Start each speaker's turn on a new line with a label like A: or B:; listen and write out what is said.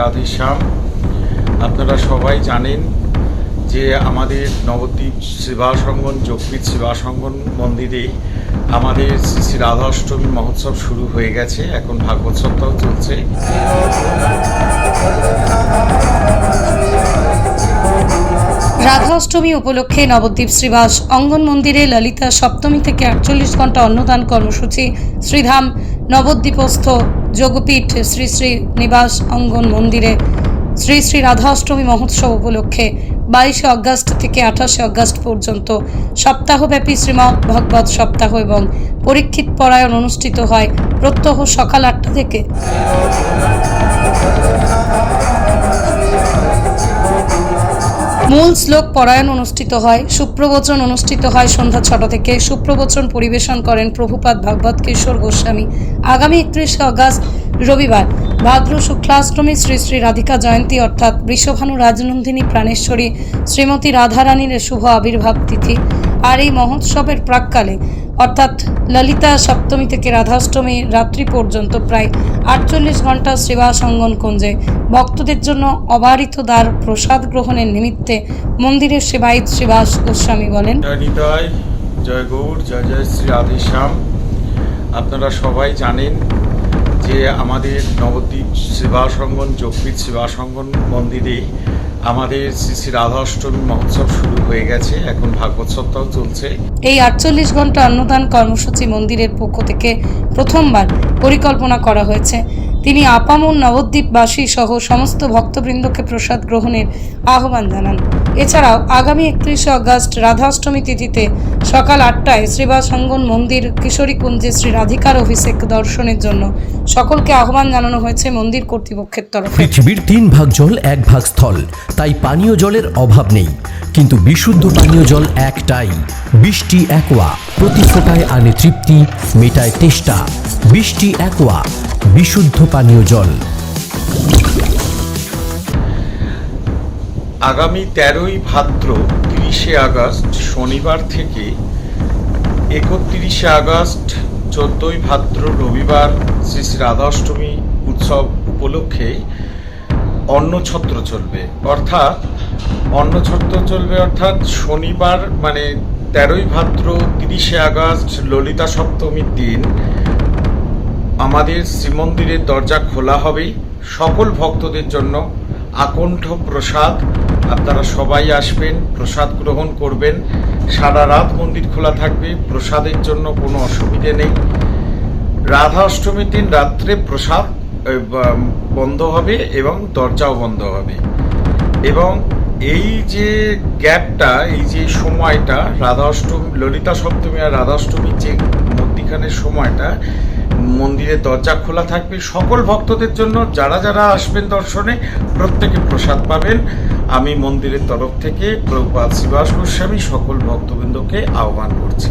A: রাধেশ্যাম আপনারা সবাই জানেন যে আমাদের নবদ্বীপ সেবাসঙ্গন যোগপীঠ সেবাসঙ্গন মন্দিরে আমাদের শ্রী শ্রী রাধা মহোৎসব শুরু হয়ে গেছে। এখন ভাগবত সপ্তাহ চলছে।
B: রাধা অষ্টমী উপলক্ষে নবদ্বীপ শ্রীবাস অঙ্গন মন্দিরে ললিতা সপ্তমী থেকে আটচল্লিশ ঘণ্টা অন্নদান কর্মসূচি। শ্রীধাম নবদ্বীপস্থ যোগপীঠ শ্রী শ্রী নিবাস অঙ্গন মন্দিরে শ্রী শ্রী রাধাষ্টমী মহোৎসব উপলক্ষে বাইশে অগাস্ট থেকে আঠাশে অগাস্ট পর্যন্ত সপ্তাহব্যাপী শ্রীমৎ ভগবত সপ্তাহ এবং পরীক্ষিত পরায়ণ অনুষ্ঠিত হয় প্রত্যহ সকাল আটটা থেকে। মূল শ্লোক পরায়ণ অনুষ্ঠিত হয়, সুপ্রবচন অনুষ্ঠিত হয় সন্ধ্যা ছটা থেকে। সুপ্রবচন পরিবেশন করেন প্রভুপাদ ভাগবত কিশোর গোস্বামী। আগামী একত্রিশে অগাস্ট রবিবার, ভাদ্র শুক্লাষ্টমী শ্রী শ্রী রাধিকা জয়ন্তী অর্থাৎ বৃষভানু রাজনন্দিনী প্রাণেশ্বরী শ্রীমতী রাধারানীর শুভ আবির্ভাব তিথি। আর এই মহোৎসবের প্রাককালে, অর্থাৎ ললিতা সপ্তমী থেকে রাধাষ্টমী রাত্রি পর্যন্ত প্রায় আটচল্লিশ ঘণ্টা সেবা সঙ্গন কুঞ্জে ভক্তদের জন্য অবারিত দ্বার প্রসাদ গ্রহণের নিমিত্তে মন্দিরের সেবায়িত শ্রীবাস গোস্বামী বলেন,
A: জয় গৌর, জয় জয় শ্রী রাধেশ্যাম। আপনারা সবাই জানেন যে আমাদের নবদ্বীপ সেবাসঙ্গন যোগপীঠ সেবাসঙ্গন মন্দিরে আমাদের শ্রী শ্রী রাধা অষ্টমী মহোৎসব শুরু হয়ে গেছে। এখন ভাগবত সপ্তাহ চলছে।
B: এই আটচল্লিশ ঘণ্টা অন্নদান কর্মসূচি মন্দিরের পক্ষ থেকে প্রথমবার পরিকল্পনা করা হয়েছে। তিনি আপামন নবদ্বীপবাসী সহ সমস্ত ভক্তবৃন্দকে প্রসাদ গ্রহণের আহ্বান জানান। এছাড়াও আগামী একত্রিশে অগস্ট রাধাষ্টমী তিথিতে সকাল আটটায় শ্রীবাসঙ্গন মন্দির কিশোরী কুঞ্জে শ্রী রাধিকার অভিষেক দর্শনের জন্য সকলকে আহ্বান জানানো হয়েছে মন্দির কর্তৃপক্ষের তরফে।
C: পৃথিবীর তিন ভাগ জল, এক ভাগ স্থল। তাই পানীয় জলের অভাব নেই। কিন্তু বিশুদ্ধ পানীয় জল একটাই। বৃষ্টি, একোয়া। প্রতি ফোটায় আনে তৃপ্তি, মেটায় তেষ্টা। বৃষ্টি, একোয়া। বিশুদ্ধ পানীয় জল।
A: আগামী তেরোই ভাদ্র তিরিশে আগস্ট শনিবার থেকে একত্রিশে আগস্ট চোদ্দই ভাদ্র রবিবার শ্রী শ্রী রাধাষ্টমী উৎসব উপলক্ষে অন্নছত্র চলবে। অর্থাৎ অন্নছত্র চলবে অর্থাৎ শনিবার মানে তেরোই ভাদ্র তিরিশে আগস্ট ললিতা সপ্তমীর দিন আমাদের শ্রীমন্দিরের দরজা খোলা হবে সকল ভক্তদের জন্য আকণ্ঠ প্রসাদ। আপনারা সবাই আসবেন, প্রসাদ গ্রহণ করবেন। সারা রাত মন্দির খোলা থাকবে, প্রসাদের জন্য কোনো অসুবিধে নেই। রাধা অষ্টমীর দিন রাত্রে প্রসাদ বন্ধ হবে এবং দরজাও বন্ধ হবে। এবং এই যে গ্যাপটা, এই যে সময়টা, রাধা অষ্টমী, ললিতা সপ্তমী আর রাধা অষ্টমীর যে মধ্যিখানের সময়টা মন্দিরের দরজা খোলা থাকবে। সকল ভক্তদের জন্য যারা যারা আসবেন দর্শনে, প্রত্যেকে প্রসাদ পাবেন। আমি মন্দিরের তরফ থেকে প্রভুপাত শ্রীবাস গোস্বামী সকল ভক্তবৃন্দকে আহ্বান করছি।